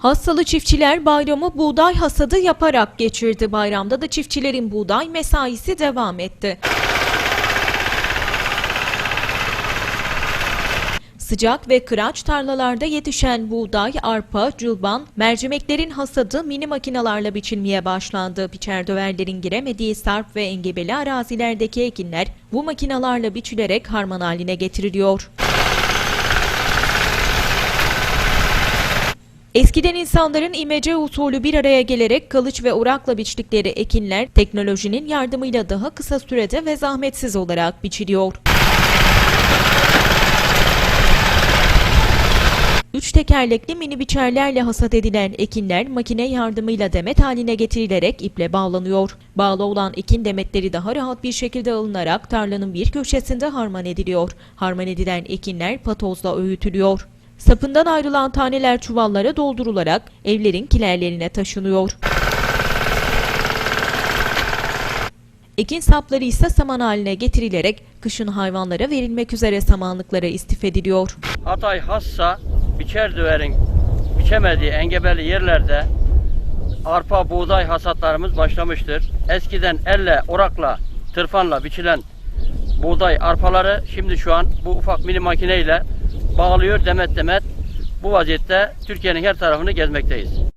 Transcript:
Hastalı çiftçiler bayramı buğday hasadı yaparak geçirdi. Bayramda da çiftçilerin buğday mesaisi devam etti. Sıcak ve kıraç tarlalarda yetişen buğday, arpa, culban, mercimeklerin hasadı mini makinalarla biçilmeye başlandı. Biçer döverlerin giremediği sarp ve engebeli arazilerdeki ekinler bu makinalarla biçilerek harman haline getiriliyor. Eskiden insanların imece usulü bir araya gelerek kılıç ve urakla biçtikleri ekinler teknolojinin yardımıyla daha kısa sürede ve zahmetsiz olarak biçiliyor. Üç tekerlekli mini biçerlerle hasat edilen ekinler makine yardımıyla demet haline getirilerek iple bağlanıyor. Bağlı olan ekin demetleri daha rahat bir şekilde alınarak tarlanın bir köşesinde harman ediliyor. Harman edilen ekinler patozla öğütülüyor. Sapından ayrılan taneler çuvallara doldurularak evlerin kilerlerine taşınıyor. Ekin sapları ise saman haline getirilerek kışın hayvanlara verilmek üzere samanlıklara istif ediliyor. Hatay hassa biçer düverin biçemediği engebeli yerlerde arpa, buğday hasatlarımız başlamıştır. Eskiden elle, orakla, tırpanla biçilen buğday arpaları şimdi şu an bu ufak mini makineyle bağlıyor demet demet bu vaziyette Türkiye'nin her tarafını gezmekteyiz.